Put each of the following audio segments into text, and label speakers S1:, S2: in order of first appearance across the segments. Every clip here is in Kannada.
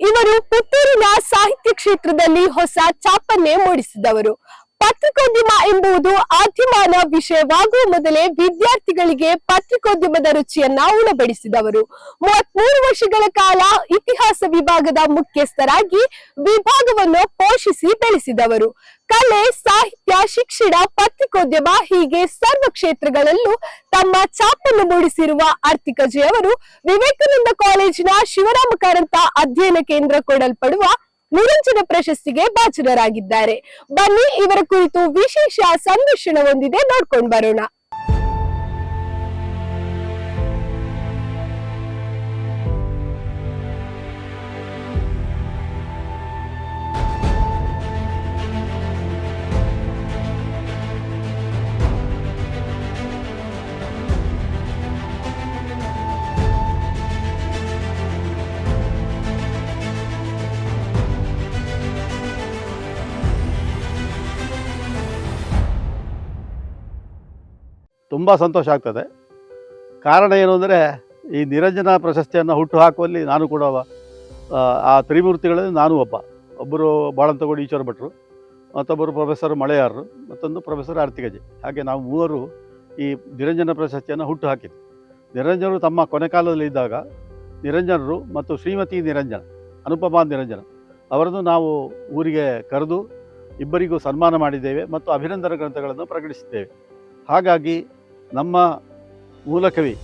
S1: ಇವರು ಪುತ್ತೂರಿನ ಸಾಹಿತ್ಯ ಕ್ಷೇತ್ರದಲ್ಲಿ ಹೊಸ ಚಾಪನ್ನೇ ಮೂಡಿಸಿದವರು. ಪತ್ರಿಕೋದ್ಯಮ ಎಂಬುದು ಆದ್ಯಮಾನ ವಿಷಯವಾಗುವ ಮೊದಲೇ ವಿದ್ಯಾರ್ಥಿಗಳಿಗೆ ಪತ್ರಿಕೋದ್ಯಮದ ರುಚಿಯನ್ನ ಉಣಬಡಿಸಿದವರು. ಮೂವತ್ಮೂರು ವರ್ಷಗಳ ಕಾಲ ಇತಿಹಾಸ ವಿಭಾಗದ ಮುಖ್ಯಸ್ಥರಾಗಿ ವಿಭಾಗವನ್ನು ಪೋಷಿಸಿ ಬೆಳೆಸಿದವರು. ಕಲೆ, ಸಾಹಿತ್ಯ, ಶಿಕ್ಷಣ, ಪತ್ರಿಕೋದ್ಯಮ ಹೀಗೆ ಸರ್ವ ಕ್ಷೇತ್ರಗಳಲ್ಲೂ ತಮ್ಮ ಛಾಪನ್ನು ಮೂಡಿಸಿರುವ ಆರ್ತಿಕಜಿ ಅವರು ವಿವೇಕಾನಂದ ಕಾಲೇಜಿನ ಶಿವರಾಮ ಕಾರಂತ ಅಧ್ಯಯನ ಕೇಂದ್ರ ಕೊಡಲ್ಪಡುವ ನಿರಂಜನ ಪ್ರಶಸ್ತಿಗೆ ಭಾಜನರಾಗಿದ್ದಾರೆ ಬನ್ನಿ ಇವರ ಕುರಿತು ವಿಶೇಷ ಸಂದರ್ಶನ ಹೊಂದಿದೆ ನೋಡ್ಕೊಂಡು ಬರೋಣ.
S2: ತುಂಬ ಸಂತೋಷ ಆಗ್ತದೆ. ಕಾರಣ ಏನು ಅಂದರೆ ಈ ನಿರಂಜನ ಪ್ರಶಸ್ತಿಯನ್ನು ಹುಟ್ಟು ಹಾಕುವಲ್ಲಿ ನಾನು ಕೂಡ ಆ, ತ್ರಿಮೂರ್ತಿಗಳಲ್ಲಿ ನಾನು ಒಬ್ಬ. ಒಬ್ಬರು ಬಾಳಂತಗೋಡು ಈಶ್ವರ ಭಟ್ರು ಮತ್ತೊಬ್ಬರು ಪ್ರೊಫೆಸರ್ ಮಳೆಯಾರರು ಮತ್ತೊಂದು ಪ್ರೊಫೆಸರ್ ಆರ್ತಿಗಜೆ. ಹಾಗೆ ನಾವು ಮೂವರು ಈ ನಿರಂಜನ ಪ್ರಶಸ್ತಿಯನ್ನು ಹುಟ್ಟು ಹಾಕಿದ್ದು ನಿರಂಜನರು ತಮ್ಮ ಕೊನೆ ಕಾಲದಲ್ಲಿ ಇದ್ದಾಗ ನಿರಂಜನರು ಮತ್ತು ಶ್ರೀಮತಿ ನಿರಂಜನ ಅನುಪಮಾ ನಿರಂಜನ ಅವರನ್ನು ನಾವು ಊರಿಗೆ ಕರೆದು ಇಬ್ಬರಿಗೂ ಸನ್ಮಾನ ಮಾಡಿದ್ದೇವೆ ಮತ್ತು ಅಭಿನಂದನ ಗ್ರಂಥಗಳನ್ನು ಪ್ರಕಟಿಸಿದ್ದೇವೆ. ಹಾಗಾಗಿ ನಮ್ಮ ಮೂಲಕವಿ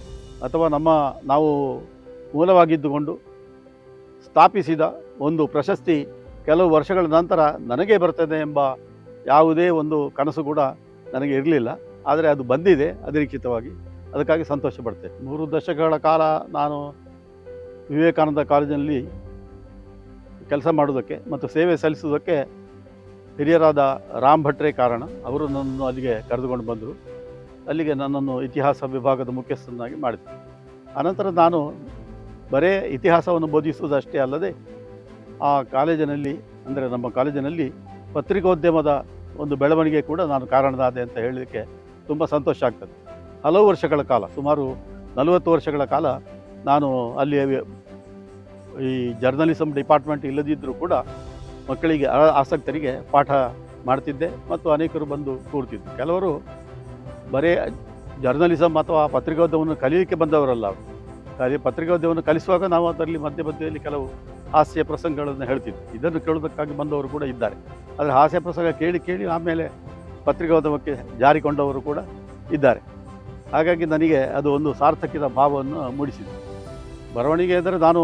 S2: ಅಥವಾ ನಮ್ಮ ನಾವು ಮೂಲವಾಗಿದ್ದುಕೊಂಡು ಸ್ಥಾಪಿಸಿದ ಒಂದು ಪ್ರಶಸ್ತಿ ಕೆಲವು ವರ್ಷಗಳ ನಂತರ ನನಗೆ ಬರ್ತದೆ ಎಂಬ ಯಾವುದೇ ಒಂದು ಕನಸು ಕೂಡ ನನಗೆ ಇರಲಿಲ್ಲ. ಆದರೆ ಅದು ಬಂದಿದೆ ಅನಿರೀಕ್ಷಿತವಾಗಿ. ಅದಕ್ಕಾಗಿ ಸಂತೋಷ ಪಡ್ತೇನೆ. ಮೂರು ದಶಕಗಳ ಕಾಲ ನಾನು ವಿವೇಕಾನಂದ ಕಾಲೇಜಿನಲ್ಲಿ ಕೆಲಸ ಮಾಡುವುದಕ್ಕೆ ಮತ್ತು ಸೇವೆ ಸಲ್ಲಿಸುವುದಕ್ಕೆ ಹಿರಿಯರಾದ ರಾಮ್ ಭಟ್ರೆ ಕಾರಣ. ಅವರು ನನ್ನನ್ನು ಅಲ್ಲಿಗೆ ಕರೆದುಕೊಂಡು ಬಂದರು. ಅಲ್ಲಿಗೆ ನನ್ನನ್ನು ಇತಿಹಾಸ ವಿಭಾಗದ ಮುಖ್ಯಸ್ಥನಾಗಿ ಮಾಡಿದೆ ಅನಂತರ ನಾನು ಬರೇ ಇತಿಹಾಸವನ್ನು ಬೋಧಿಸುವುದಷ್ಟೇ ಅಲ್ಲದೆ ಆ ಕಾಲೇಜಿನಲ್ಲಿ, ಅಂದರೆ ನಮ್ಮ ಕಾಲೇಜಿನಲ್ಲಿ ಪತ್ರಿಕೋದ್ಯಮದ ಒಂದು ಬೆಳವಣಿಗೆ ಕೂಡ ನಾನು ಕಾರಣದಾದೆ ಅಂತ ಹೇಳಲಿಕ್ಕೆ ತುಂಬ ಸಂತೋಷ ಆಗ್ತದೆ. ಹಲವು ವರ್ಷಗಳ ಕಾಲ, ಸುಮಾರು ನಲವತ್ತು ವರ್ಷಗಳ ಕಾಲ ನಾನು ಅಲ್ಲಿ ಈ ಜರ್ನಲಿಸಮ್ ಡಿಪಾರ್ಟ್ಮೆಂಟ್ ಇಲ್ಲದಿದ್ದರೂ ಕೂಡ ಮಕ್ಕಳಿಗೆ ಆಸಕ್ತರಿಗೆ ಪಾಠ ಮಾಡ್ತಿದ್ದೆ ಮತ್ತು ಅನೇಕರು ಬಂದು ಕೂರ್ತಿದ್ದೆ ಕೆಲವರು ಬರೀ ಜರ್ನಲಿಸಮ್ ಅಥವಾ ಪತ್ರಿಕೋದ್ಯಮವನ್ನು ಕಲಿಯಲಿಕ್ಕೆ ಬಂದವರಲ್ಲ ಅವರು. ಪತ್ರಿಕೋದ್ಯಮವನ್ನು ಕಲಿಸುವಾಗ ನಾವು ಅದರಲ್ಲಿ ಮಧ್ಯ ಮಧ್ಯದಲ್ಲಿ ಕೆಲವು ಹಾಸ್ಯ ಪ್ರಸಂಗಗಳನ್ನು ಹೇಳ್ತಿದ್ವಿ ಇದನ್ನು ಕೇಳೋದಕ್ಕಾಗಿ ಬಂದವರು ಕೂಡ ಇದ್ದಾರೆ. ಆದರೆ ಹಾಸ್ಯ ಪ್ರಸಂಗ ಕೇಳಿ ಕೇಳಿ ಆಮೇಲೆ ಪತ್ರಿಕೋದ್ಯಮಕ್ಕೆ ಜಾರಿಕೊಂಡವರು ಕೂಡ ಇದ್ದಾರೆ. ಹಾಗಾಗಿ ನನಗೆ ಅದು ಒಂದು ಸಾರ್ಥಕ್ಯದ ಭಾವವನ್ನು ಮೂಡಿಸಿದೆ. ಬರವಣಿಗೆ ಅಂದರೆ ನಾನು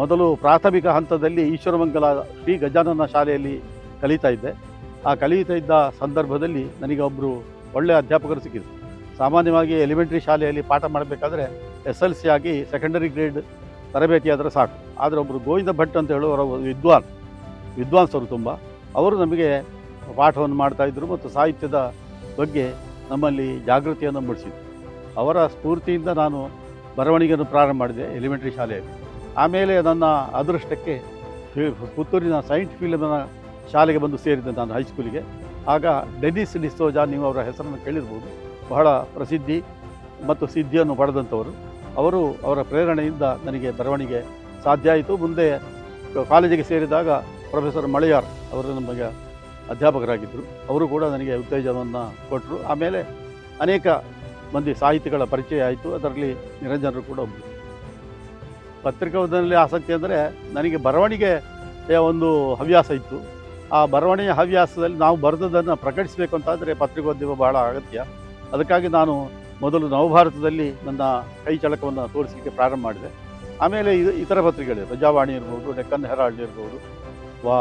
S2: ಮೊದಲು ಪ್ರಾಥಮಿಕ ಹಂತದಲ್ಲಿ ಈಶ್ವರಮಂಗಲ ಶ್ರೀ ಗಜಾನನ ಶಾಲೆಯಲ್ಲಿ ಕಲಿತಾ ಇದ್ದೆ. ಆ ಕಲಿಯುತ್ತಾ ಇದ್ದ ಸಂದರ್ಭದಲ್ಲಿ ನನಗೆ ಒಬ್ಬರು ಒಳ್ಳೆಯ ಅಧ್ಯಾಪಕರು ಸಿಕ್ಕಿದ್ರು. ಸಾಮಾನ್ಯವಾಗಿ ಎಲಿಮೆಂಟ್ರಿ ಶಾಲೆಯಲ್ಲಿ ಪಾಠ ಮಾಡಬೇಕಾದ್ರೆ ಎಸ್ ಎಲ್ ಸಿ ಆಗಿ ಸೆಕೆಂಡರಿ ಗ್ರೇಡ್ ತರಬೇತಿ ಆದರೆ ಸಾಕು. ಆದರೆ ಒಬ್ಬರು ಗೋವಿಂದ ಭಟ್ ಅಂತ ಹೇಳುವವರ ವಿದ್ವಾನ್. ವಿದ್ವಾಂಸರು ತುಂಬ. ಅವರು ನಮಗೆ ಪಾಠವನ್ನು ಮಾಡ್ತಾಯಿದ್ರು ಮತ್ತು ಸಾಹಿತ್ಯದ ಬಗ್ಗೆ ನಮ್ಮಲ್ಲಿ ಜಾಗೃತಿಯನ್ನು ಮೂಡಿಸಿದ್ರು. ಅವರ ಸ್ಫೂರ್ತಿಯಿಂದ ನಾನು ಬರವಣಿಗೆಯನ್ನು ಪ್ರಾರಂಭ ಮಾಡಿದೆ ಎಲಿಮೆಂಟ್ರಿ ಶಾಲೆಯಲ್ಲಿ. ಆಮೇಲೆ ನನ್ನ ಅದೃಷ್ಟಕ್ಕೆ ಪುತ್ತೂರಿನ ಸೈಂಟ್ ಫೀಲ್ಡ್ನ ಶಾಲೆಗೆ ಬಂದು ಸೇರಿದ್ದೆ ನಾನು ಹೈಸ್ಕೂಲಿಗೆ ಆಗ ಡೆನಿಸ್ ಡಿಸೋಜಾ ನೀವು ಅವರ ಹೆಸರನ್ನು ಕೇಳಿರ್ಬೋದು. ಬಹಳ ಪ್ರಸಿದ್ಧಿ ಮತ್ತು ಸಿದ್ಧಿಯನ್ನು ಪಡೆದಂಥವರು. ಅವರು ಅವರ ಪ್ರೇರಣೆಯಿಂದ ನನಗೆ ಬರವಣಿಗೆ ಸಾಧ್ಯ ಆಯಿತು. ಮುಂದೆ ಕಾಲೇಜಿಗೆ ಸೇರಿದಾಗ ಪ್ರೊಫೆಸರ್ ಮಳೆಯಾರ್ ಅವರು ನಮಗೆ ಅಧ್ಯಾಪಕರಾಗಿದ್ದರು. ಅವರು ಕೂಡ ನನಗೆ ಉತ್ತೇಜನವನ್ನು ಕೊಟ್ಟರು. ಆಮೇಲೆ ಅನೇಕ ಮಂದಿ ಸಾಹಿತಿಗಳ ಪರಿಚಯ ಆಯಿತು. ಅದರಲ್ಲಿ ನಿರಂಜನರು ಕೂಡ ಒಬ್ಬರು. ಪತ್ರಿಕೋದ್ಯಮದಲ್ಲಿ ಆಸಕ್ತಿ ಅಂದರೆ ನನಗೆ ಬರವಣಿಗೆಯ ಒಂದು ಹವ್ಯಾಸ ಇತ್ತು. ಆ ಬರವಣಿಗೆ ಹವ್ಯಾಸದಲ್ಲಿ ನಾವು ಬರೆದದನ್ನು ಪ್ರಕಟಿಸಬೇಕು ಅಂತಾದರೆ ಪತ್ರಿಕೋದ್ಯಮ ಬಹಳ ಅಗತ್ಯ. ಅದಕ್ಕಾಗಿ ನಾನು ಮೊದಲು ನವಭಾರತದಲ್ಲಿ ನನ್ನ ಕೈ ಚಳಕವನ್ನು ತೋರಿಸಲಿಕ್ಕೆ ಪ್ರಾರಂಭ ಮಾಡಿದೆ. ಆಮೇಲೆ ಇದು ಇತರ ಪತ್ರಿಕೆಗಳಿವೆ. ಪ್ರಜಾವಾಣಿ ಇರ್ಬೋದು, ಡೆಕ್ಕನ್ ಹೆರಾಲ್ಡ್ ಇರ್ಬೋದು, ವಾ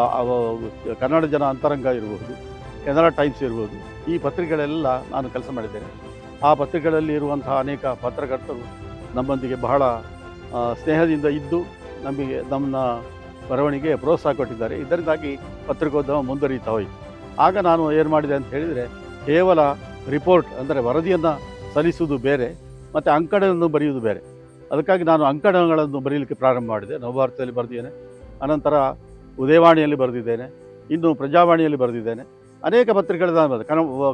S2: ಕನ್ನಡ ಜನ ಅಂತರಂಗ ಇರ್ಬೋದು, ಕೆನರಾ ಟೈಮ್ಸ್ ಇರ್ಬೋದು, ಈ ಪತ್ರಿಕೆಗಳೆಲ್ಲ ನಾನು ಕೆಲಸ ಮಾಡಿದ್ದೇನೆ. ಆ ಪತ್ರಿಕೆಗಳಲ್ಲಿ ಇರುವಂತಹ ಅನೇಕ ಪತ್ರಕರ್ತರು ನಮ್ಮೊಂದಿಗೆ ಬಹಳ ಸ್ನೇಹದಿಂದ ಇದ್ದು ನಮಗೆ ನಮ್ಮ ಬರವಣಿಗೆ ಪ್ರೋತ್ಸಾಹ ಕೊಟ್ಟಿದ್ದಾರೆ. ಇದರಿಂದಾಗಿ ಪತ್ರಿಕೋದ್ಯಮ ಮುಂದುವರಿತಾ ಹೋಯಿತು. ಆಗ ನಾನು ಏನು ಮಾಡಿದೆ ಅಂತ ಹೇಳಿದರೆ, ಕೇವಲ ರಿಪೋರ್ಟ್ ಅಂದರೆ ವರದಿಯನ್ನು ಸಲ್ಲಿಸುವುದು ಬೇರೆ, ಮತ್ತು ಅಂಕಣವನ್ನು ಬರೆಯುವುದು ಬೇರೆ. ಅದಕ್ಕಾಗಿ ನಾನು ಅಂಕಣಗಳನ್ನು ಬರೆಯಲಿಕ್ಕೆ ಪ್ರಾರಂಭ ಮಾಡಿದೆ. ನವಭಾರತದಲ್ಲಿ ಬರೆದಿದ್ದೇನೆ. ಅನಂತರ ಉದಯವಾಣಿಯಲ್ಲಿ ಬರೆದಿದ್ದೇನೆ. ಇನ್ನು ಪ್ರಜಾವಾಣಿಯಲ್ಲಿ ಬರೆದಿದ್ದೇನೆ. ಅನೇಕ ಪತ್ರಿಕೆಗಳ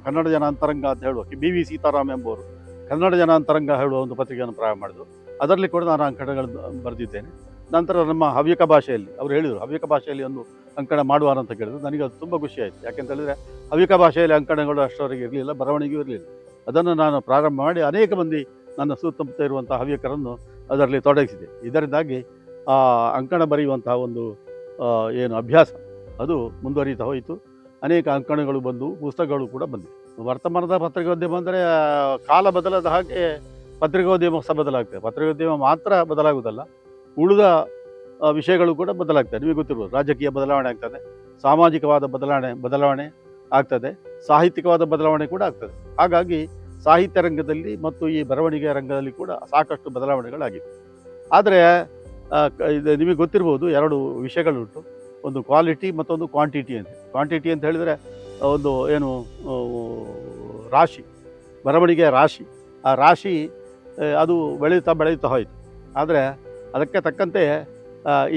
S2: ಕನ್ನಡ ಜನ ಅಂತರಂಗ ಅಂತ ಹೇಳುವ ಬಿ ವಿ ಸೀತಾರಾಮ್ ಎಂಬುವರು ಕನ್ನಡ ಜನ ಅಂತರಂಗ ಹೇಳುವ ಒಂದು ಪತ್ರಿಕೆಯನ್ನು ಪ್ರಾರಂಭ ಮಾಡಿದರು. ಅದರಲ್ಲಿ ಕೂಡ ನಾನು ಅಂಕಣಗಳನ್ನು ಬರೆದಿದ್ದೇನೆ. ನಂತರ ನಮ್ಮ ಹವ್ಯಕ ಭಾಷೆಯಲ್ಲಿ, ಅವರು ಹೇಳಿದರು, ಹವ್ಯಕ ಭಾಷೆಯಲ್ಲಿ ಒಂದು ಅಂಕಣ ಮಾಡುವಾರ ಅಂತ ಕೇಳಿದ್ರು. ನನಗೆ ಅದು ತುಂಬ ಖುಷಿ ಆಯಿತು. ಯಾಕೆಂತ ಹೇಳಿದ್ರೆ, ಹವ್ಯಕ ಭಾಷೆಯಲ್ಲಿ ಅಂಕಣಗಳು ಅಷ್ಟರವರೆಗೆ ಇರಲಿಲ್ಲ, ಬರವಣಿಗೆಯೂ ಇರಲಿಲ್ಲ. ಅದನ್ನು ನಾನು ಪ್ರಾರಂಭ ಮಾಡಿ ಅನೇಕ ಮಂದಿ ನನ್ನ ಸುತ್ತಮುತ್ತ ಇರುವಂಥ ಹವ್ಯಕರನ್ನು ಅದರಲ್ಲಿ ತೊಡಗಿಸಿದೆ. ಇದರಿಂದಾಗಿ ಆ ಅಂಕಣ ಬರೆಯುವಂತಹ ಒಂದು ಏನು ಅಭ್ಯಾಸ, ಅದು ಮುಂದುವರಿತಾ ಹೋಯಿತು. ಅನೇಕ ಅಂಕಣಗಳು ಬಂದು, ಪುಸ್ತಕಗಳು ಕೂಡ ಬಂದಿವೆ. ವರ್ತಮಾನದ ಪತ್ರಿಕೋದ್ಯಮ ಅಂದರೆ ಕಾಲ ಬದಲಾದ ಹಾಗೆ ಪತ್ರಿಕೋದ್ಯಮ ಸಹ ಬದಲಾಗ್ತದೆ. ಪತ್ರಿಕೋದ್ಯಮ ಮಾತ್ರ ಬದಲಾಗುವುದಲ್ಲ. ಉಳಿದ ವಿಷಯಗಳು ಕೂಡ ಬದಲಾಗ್ತದೆ. ನಿಮಗೆ ಗೊತ್ತಿರ್ಬೋದು, ರಾಜಕೀಯ ಬದಲಾವಣೆ ಆಗ್ತದೆ, ಸಾಮಾಜಿಕವಾದ ಬದಲಾವಣೆ ಬದಲಾವಣೆ ಆಗ್ತದೆ, ಸಾಹಿತ್ಯಿಕವಾದ ಬದಲಾವಣೆ ಕೂಡ ಆಗ್ತದೆ. ಹಾಗಾಗಿ ಸಾಹಿತ್ಯ ರಂಗದಲ್ಲಿ ಮತ್ತು ಈ ಬರವಣಿಗೆ ರಂಗದಲ್ಲಿ ಕೂಡ ಸಾಕಷ್ಟು ಬದಲಾವಣೆಗಳಾಗಿವೆ. ಆದರೆ ಇದು ನಿಮಗೆ ಗೊತ್ತಿರ್ಬೋದು, ಎರಡು ವಿಷಯಗಳುಂಟು. ಒಂದು ಕ್ವಾಲಿಟಿ ಮತ್ತೊಂದು ಕ್ವಾಂಟಿಟಿ ಅಂತ. ಕ್ವಾಂಟಿಟಿ ಅಂತ ಹೇಳಿದರೆ ಒಂದು ಏನು ರಾಶಿ, ಬರವಣಿಗೆಯ ರಾಶಿ. ಆ ರಾಶಿ ಅದು ಬೆಳೆಯುತ್ತಾ ಬೆಳೆಯುತ್ತಾ ಹೋಯಿತು. ಆದರೆ ಅದಕ್ಕೆ ತಕ್ಕಂತೆ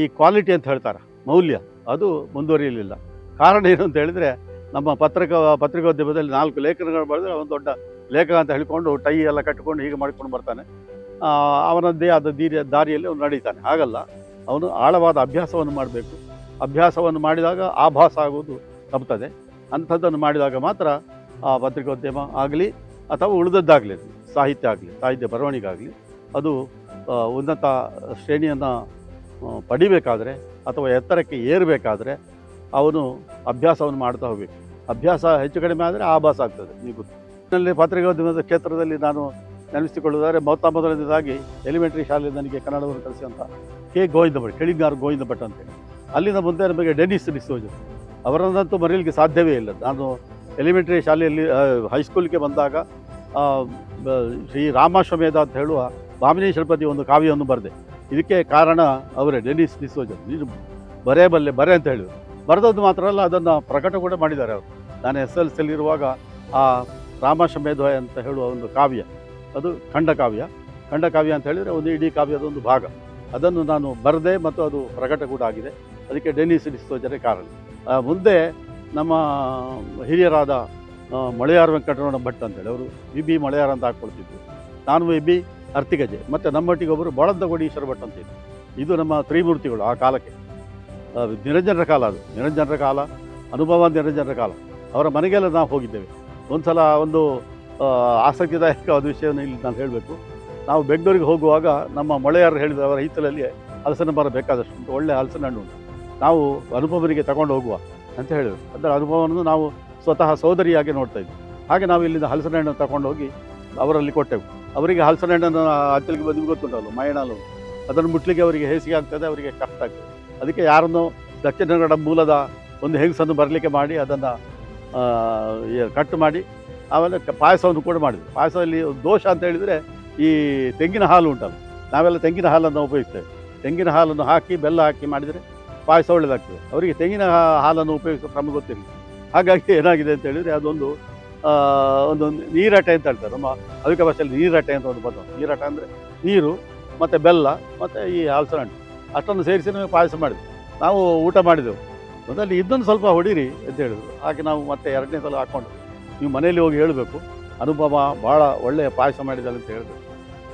S2: ಈ ಕ್ವಾಲಿಟಿ ಅಂತ ಹೇಳ್ತಾರೆ, ಮೌಲ್ಯ. ಅದು ಮುಂದುವರಿಯಲಿಲ್ಲ. ಕಾರಣ ಏನು ಅಂತ ಹೇಳಿದರೆ, ನಮ್ಮ ಪತ್ರಿಕಾ, ಪತ್ರಿಕೋದ್ಯಮದಲ್ಲಿ ನಾಲ್ಕು ಲೇಖನಗಳು ಬರೆದ್ರೆ ಒಂದು ದೊಡ್ಡ ಲೇಖಕ ಅಂತ ಹೇಳಿಕೊಂಡು ಟೈ ಎಲ್ಲ ಕಟ್ಟಿಕೊಂಡು ಹೀಗೆ ಮಾಡಿಕೊಂಡು ಬರ್ತಾನೆ. ಅವನದ್ದೇ ಆದ ದೀರಿಯ ದಾರಿಯಲ್ಲಿ ಅವನು ನಡೀತಾನೆ. ಹಾಗಲ್ಲ, ಅವನು ಆಳವಾದ ಅಭ್ಯಾಸವನ್ನು ಮಾಡಬೇಕು. ಅಭ್ಯಾಸವನ್ನು ಮಾಡಿದಾಗ ಆಭಾಸ ಆಗುವುದು ತಪ್ಪುತ್ತದೆ. ಅಂಥದ್ದನ್ನು ಮಾಡಿದಾಗ ಮಾತ್ರ ಆ ಪತ್ರಿಕೋದ್ಯಮ ಆಗಲಿ ಅಥವಾ ಉಳಿದದ್ದಾಗಲಿ, ಸಾಹಿತ್ಯ ಆಗಲಿ, ಸಾಹಿತ್ಯ ಬರವಣಿಗೆ ಆಗಲಿ, ಅದು ಉನ್ನತ ಶ್ರೇಣಿಯನ್ನು ಪಡಿಬೇಕಾದರೆ ಅಥವಾ ಎತ್ತರಕ್ಕೆ ಏರಬೇಕಾದ್ರೆ ಅವನು ಅಭ್ಯಾಸವನ್ನು ಮಾಡ್ತಾ ಹೋಗಬೇಕು. ಅಭ್ಯಾಸ ಹೆಚ್ಚು ಕಡಿಮೆ ಆದರೆ ಆಭಾಸ ಆಗ್ತದೆ ನೀವು ಗೊತ್ತು. ಇದರಲ್ಲಿ ಪತ್ರಿಕೋದ್ಯಮದ ಕ್ಷೇತ್ರದಲ್ಲಿ ನಾನು ನೆನೆಸಿಕೊಳ್ಳುವುದಾದರೆ ಮೊತ್ತ ಮೊದಲನೇದಾಗಿ ಎಲಿಮೆಂಟ್ರಿ ಶಾಲೆಯಲ್ಲಿ ನನಗೆ ಕನ್ನಡವನ್ನು ಕಲಿಸಿದಂಥ ಕೆ. ಗೋವಿಂದ ಭಟ್ ಕೆಳಿಗಾರ್ ಗೋವಿಂದ ಭಟ್ ಅಂತೇಳಿ ಅಲ್ಲಿಂದ ಮುಂದೆ ನಮಗೆ ಡೆನಿಸ್ ಡಿಸೋಜು ಅವರನ್ನಂತೂ ಮರೆಯಲಿಕ್ಕೆ ಸಾಧ್ಯವೇ ಇಲ್ಲ. ನಾನು ಎಲಿಮೆಂಟ್ರಿ ಶಾಲೆಯಲ್ಲಿ ಹೈಸ್ಕೂಲ್ಗೆ ಬಂದಾಗ ಶ್ರೀ ರಾಮಾಶ್ವಮೇಧ ಅಂತ ಹೇಳುವ ಭಾಮಿನಿ ಶಿಲ್ಪತಿ ಒಂದು ಕಾವ್ಯವನ್ನು ಬರೆದೆ. ಇದಕ್ಕೆ ಕಾರಣ ಅವರೇ ಡೆನಿಸ್ ಡಿಸೋಜ. ನೀನು ಬರೇ ಬಲ್ಲೆ, ಬರೆ ಅಂತ ಹೇಳಿದರು. ಬರೆದದ್ದು ಮಾತ್ರ ಅಲ್ಲ, ಅದನ್ನು ಪ್ರಕಟ ಕೂಡ ಮಾಡಿದ್ದಾರೆ ಅವರು. ನಾನು ಎಸ್ ಎಲ್ ಸಿಯಲ್ಲಿರುವಾಗ ಆ ರಾಮಶಮೇಧ್ವಯ ಅಂತ ಹೇಳುವ ಒಂದು ಕಾವ್ಯ. ಅದು ಖಂಡಕಾವ್ಯ ಖಂಡಕಾವ್ಯ ಅಂತ ಹೇಳಿದರೆ ಒಂದು ಇಡೀ ಕಾವ್ಯದ ಒಂದು ಭಾಗ. ಅದನ್ನು ನಾನು ಬರೆದೆ ಮತ್ತು ಅದು ಪ್ರಕಟ ಕೂಡ ಆಗಿದೆ. ಅದಕ್ಕೆ ಡೆನಿಸ್ ಡಿಸೋಜರೇ ಕಾರಣ. ಮುಂದೆ ನಮ್ಮ ಹಿರಿಯರಾದ ಮಳೆಯಾರ ವೆಂಕಟರಮಣ ಭಟ್ ಅಂತೇಳಿ ಅವರು ವಿ ಬಿ ಮಳೆಯಾರ್ ಅಂತ ಹಾಕ್ಕೊಳ್ತಿದ್ರು. ನಾನು ವಿ ಬಿ ಅರ್ತಿಗಜೆ ಮತ್ತು ನಮ್ಮೊಟ್ಟಿಗೆ ಒಬ್ಬರು ಬಾಳಂದ ಈಶ್ವರ ಭಟ್ ಅಂತ ಇದೆ ಇದು ನಮ್ಮ ತ್ರಿಮೂರ್ತಿಗಳು ಆ ಕಾಲಕ್ಕೆ. ನಿರಂಜನರ ಕಾಲ ಅದು. ನಿರಂಜನರ ಕಾಲ, ಅನುಭವ ನಿರಂಜನರ ಕಾಲ. ಅವರ ಮನೆಗೆಲ್ಲ ನಾವು ಹೋಗಿದ್ದೇವೆ. ಒಂದು ಸಲ ಒಂದು ಆಸಕ್ತಿದಾಯಕವಾದ ವಿಷಯವನ್ನು ಇಲ್ಲಿ ನಾನು ಹೇಳಬೇಕು. ನಾವು ಬೆಂಗಳೂರಿಗೆ ಹೋಗುವಾಗ ನಮ್ಮ ಮೊಳೆಯಾರು ಹೇಳಿದ ಅವರ ಹಿತ್ತಲಲ್ಲಿ ಹಲಸಿನ ಮರ ಬೇಕಾದಷ್ಟು ಒಳ್ಳೆ ಹಲಸಿನ ಹಣ್ಣು ಉಂಟು. ನಾವು ಅನುಭವನಿಗೆ ತಗೊಂಡು ಹೋಗುವ ಅಂತ ಹೇಳಿದರು ಅದರ ಅನುಭವವನ್ನು ನಾವು ಸ್ವತಃ ಸೋದರಿಯಾಗಿ ನೋಡ್ತಾ ಇದ್ವಿ. ಹಾಗೆ ನಾವು ಇಲ್ಲಿಂದ ಹಲಸಿನ ಹಣ್ಣು ತಗೊಂಡು ಹೋಗಿ ಅವರಲ್ಲಿ ಕೊಟ್ಟೆವು. ಅವರಿಗೆ ಹಲಸಿನ ಹಣ್ಣನ್ನು ಹಚ್ಚಲಿಕ್ಕೆ ಬಂದು ಗೊತ್ತುಂಟಲ್ಲ ಮಯಣಾಲು. ಅದನ್ನು ಮುಟ್ಲಿಕ್ಕೆ ಅವರಿಗೆ ಹೇಸಿಗೆ ಆಗ್ತದೆ, ಅವರಿಗೆ ಕಷ್ಟ ಆಗ್ತದೆ. ಅದಕ್ಕೆ ಯಾರನ್ನು ದಕ್ಷಿಣ ಕನ್ನಡ ಮೂಲದ ಒಂದು ಹೆಂಗಸನ್ನು ಬರಲಿಕ್ಕೆ ಮಾಡಿ ಅದನ್ನು ಕಟ್ ಮಾಡಿ, ಆಮೇಲೆ ಪಾಯಸವನ್ನು ಕೂಡ ಮಾಡಿದ್ವಿ ಪಾಯಸದಲ್ಲಿ ದೋಷ ಅಂತ ಹೇಳಿದರೆ ಈ ತೆಂಗಿನ ಹಾಲು ಉಂಟಲ್ಲ, ನಾವೆಲ್ಲ ತೆಂಗಿನ ಹಾಲನ್ನು ಉಪಯೋಗಿಸ್ತೇವೆ. ತೆಂಗಿನ ಹಾಲನ್ನು ಹಾಕಿ, ಬೆಲ್ಲ ಹಾಕಿ ಮಾಡಿದರೆ ಪಾಯಸ ಒಳ್ಳೆಯದಾಗ್ತದೆ ಅವರಿಗೆ ತೆಂಗಿನ ಹಾಲನ್ನು ಉಪಯೋಗಿಸೋ ಕ್ರಮ ಗೊತ್ತಿರಲಿಲ್ಲ ಹಾಗಾಗಿ ಏನಾಗಿದೆ ಅಂತ ಹೇಳಿದರೆ ಅದೊಂದು ಒಂದು ನೀರಟೆ ಅಂತ ಹೇಳ್ತಾರೆ. ನಮ್ಮ ಅವಿಕ ಭಾಷೆಯಲ್ಲಿ ನೀರಟೆ ಅಂತ ಒಂದು ಪದ. ನೀರಟ ಅಂದರೆ ನೀರು, ಮತ್ತು ಬೆಲ್ಲ, ಮತ್ತು ಈ ಹಲಸಿನ ಹಣ್ಣು ಅಷ್ಟೊಂದು ಸೇರಿಸಿ ನಮಗೆ ಪಾಯಸ ಮಾಡಿದ್ವಿ. ನಾವು ಊಟ ಮಾಡಿದೆವು. ಮೊದಲು ಇದನ್ನು ಸ್ವಲ್ಪ ಹೊಡೀರಿ ಅಂತ ಹೇಳಿದ್ರು. ಹಾಗೆ ನಾವು ಮತ್ತೆ ಎರಡನೇ ಸಲ ಹಾಕ್ಕೊಂಡು ನೀವು ಮನೆಯಲ್ಲಿ ಹೋಗಿ ಹೇಳಬೇಕು. ಅನುಭವ ಭಾಳ ಒಳ್ಳೆಯ ಪಾಯಸ ಮಾಡಿದ್ದಾರೆ ಅಂತ ಹೇಳಿದ್ರು.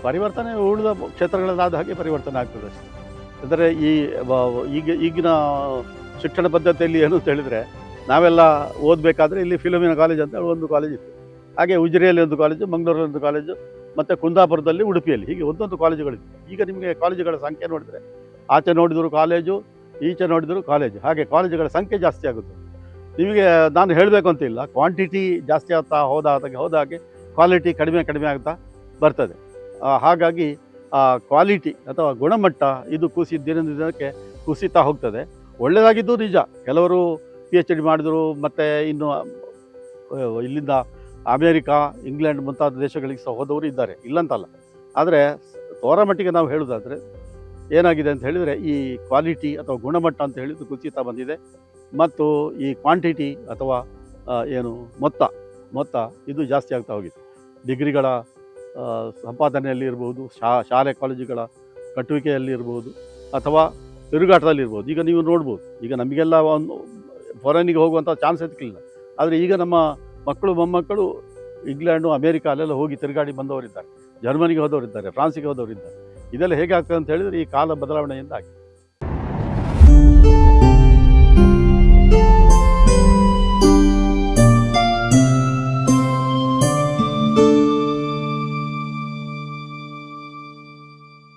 S2: ಪರಿವರ್ತನೆ ಉಳಿದ ಕ್ಷೇತ್ರಗಳಲ್ಲಾದ ಹಾಗೆ ಪರಿವರ್ತನೆ ಆಗ್ತದೆ ಅಷ್ಟೇ. ಅಂದರೆ ಈ ಈಗ, ಈಗಿನ ಶಿಕ್ಷಣ ಪದ್ಧತಿಯಲ್ಲಿ ಏನು ಅಂತ ಹೇಳಿದರೆ ನಾವೆಲ್ಲ ಓದಬೇಕಾದ್ರೆ ಇಲ್ಲಿ ಫಿಲಮಿನ ಕಾಲೇಜ್ ಅಂತ ಒಂದು ಕಾಲೇಜ್ ಇತ್ತು. ಹಾಗೆ ಉಜಿರೆಯಲ್ಲಿ ಒಂದು ಕಾಲೇಜು, ಮಂಗಳೂರಲ್ಲಿ ಒಂದು ಕಾಲೇಜು, ಮತ್ತು ಕುಂದಾಪುರದಲ್ಲಿ ಉಡುಪಿಯಲ್ಲಿ, ಹೀಗೆ ಒಂದೊಂದು ಕಾಲೇಜುಗಳಿತ್ತು. ಈಗ ನಿಮಗೆ ಕಾಲೇಜುಗಳ ಸಂಖ್ಯೆ ನೋಡಿದರೆ ಆಚೆ ನೋಡಿದರೂ ಕಾಲೇಜು, ಈಚೆ ನೋಡಿದ್ರು ಕಾಲೇಜು, ಹಾಗೆ ಕಾಲೇಜುಗಳ ಸಂಖ್ಯೆ ಜಾಸ್ತಿ ಆಗುತ್ತೆ. ನಿಮಗೆ ನಾನು ಹೇಳಬೇಕು ಅಂತ ಇಲ್ಲ ಕ್ವಾಂಟಿಟಿ ಜಾಸ್ತಿ ಆಗ್ತಾ ಹೋದ ಹಾಗೆ ಹೋದ ಹಾಗೆ ಕ್ವಾಲಿಟಿ ಕಡಿಮೆ ಕಡಿಮೆ ಆಗ್ತಾ ಬರ್ತದೆ. ಹಾಗಾಗಿ ಕ್ವಾಲಿಟಿ ಅಥವಾ ಗುಣಮಟ್ಟ ಇದು ಕುಸಿ ದಿನದಿಂದ ದಿನಕ್ಕೆ ಕುಸಿತಾ ಹೋಗ್ತದೆ. ಒಳ್ಳೆಯದಾಗಿದ್ದು ನಿಜ, ಕೆಲವರು ಪಿ ಎಚ್ ಡಿ ಮಾಡಿದರು, ಮತ್ತು ಇನ್ನು ಇಲ್ಲಿಂದ ಅಮೇರಿಕಾ, ಇಂಗ್ಲೆಂಡ್ ಮುಂತಾದ ದೇಶಗಳಿಗೆ ಸಹ ಹೋದವರು ಇದ್ದಾರೆ. ಇಲ್ಲಂತಲ್ಲ. ಆದರೆ, ತೋರ ಮಟ್ಟಿಗೆ ನಾವು ಹೇಳೋದಾದರೆ, ಏನಾಗಿದೆ ಅಂತ ಹೇಳಿದರೆ, ಈ ಕ್ವಾಲಿಟಿ ಅಥವಾ ಗುಣಮಟ್ಟ ಅಂತ ಹೇಳಿದ್ದು ಕುಸಿತ ಬಂದಿದೆ. ಮತ್ತು ಈ ಕ್ವಾಂಟಿಟಿ ಅಥವಾ ಏನು, ಮೊತ್ತ ಮೊತ್ತ ಇದು ಜಾಸ್ತಿ ಆಗ್ತಾ ಹೋಗಿದೆ. ಡಿಗ್ರಿಗಳ ಸಂಪಾದನೆಯಲ್ಲಿ ಇರ್ಬೋದು, ಶಾ, ಶಾಲೆ, ಕಾಲೇಜುಗಳ ಕಟ್ಟುವಿಕೆಯಲ್ಲಿ ಇರ್ಬೋದು, ಅಥವಾ ತಿರುಗಾಟದಲ್ಲಿ ಇರ್ಬೋದು. ಈಗ ನೀವು ನೋಡ್ಬೋದು. ಈಗ ನಮಗೆಲ್ಲ ಒಂದು ಫಾರಿನಿಗೆ ಹೋಗುವಂಥ ಚಾನ್ಸ್ ಸಿಕ್ಕಲಿಲ್ಲ ಆದರೆ ಈಗ ನಮ್ಮ ಮಕ್ಕಳು, ಮೊಮ್ಮಕ್ಕಳು ಇಂಗ್ಲೆಂಡು ಅಮೇರಿಕಾ ಅಲ್ಲೆಲ್ಲ ಹೋಗಿ ತಿರುಗಾಡಿ ಬಂದವರಿದ್ದಾರೆ. ಜರ್ಮನಿಗೆ ಹೋದವರಿದ್ದಾರೆ ಫ್ರಾನ್ಸಿಗೆ ಹೋದವರಿದ್ದಾರೆ. ಇದೆಲ್ಲ ಹೇಗೆ ಆಗ್ತದೆ ಅಂತ ಹೇಳಿದರೆ ಈ ಕಾಲ ಬದಲಾವಣೆಯಿಂದ ಆಗಿದೆ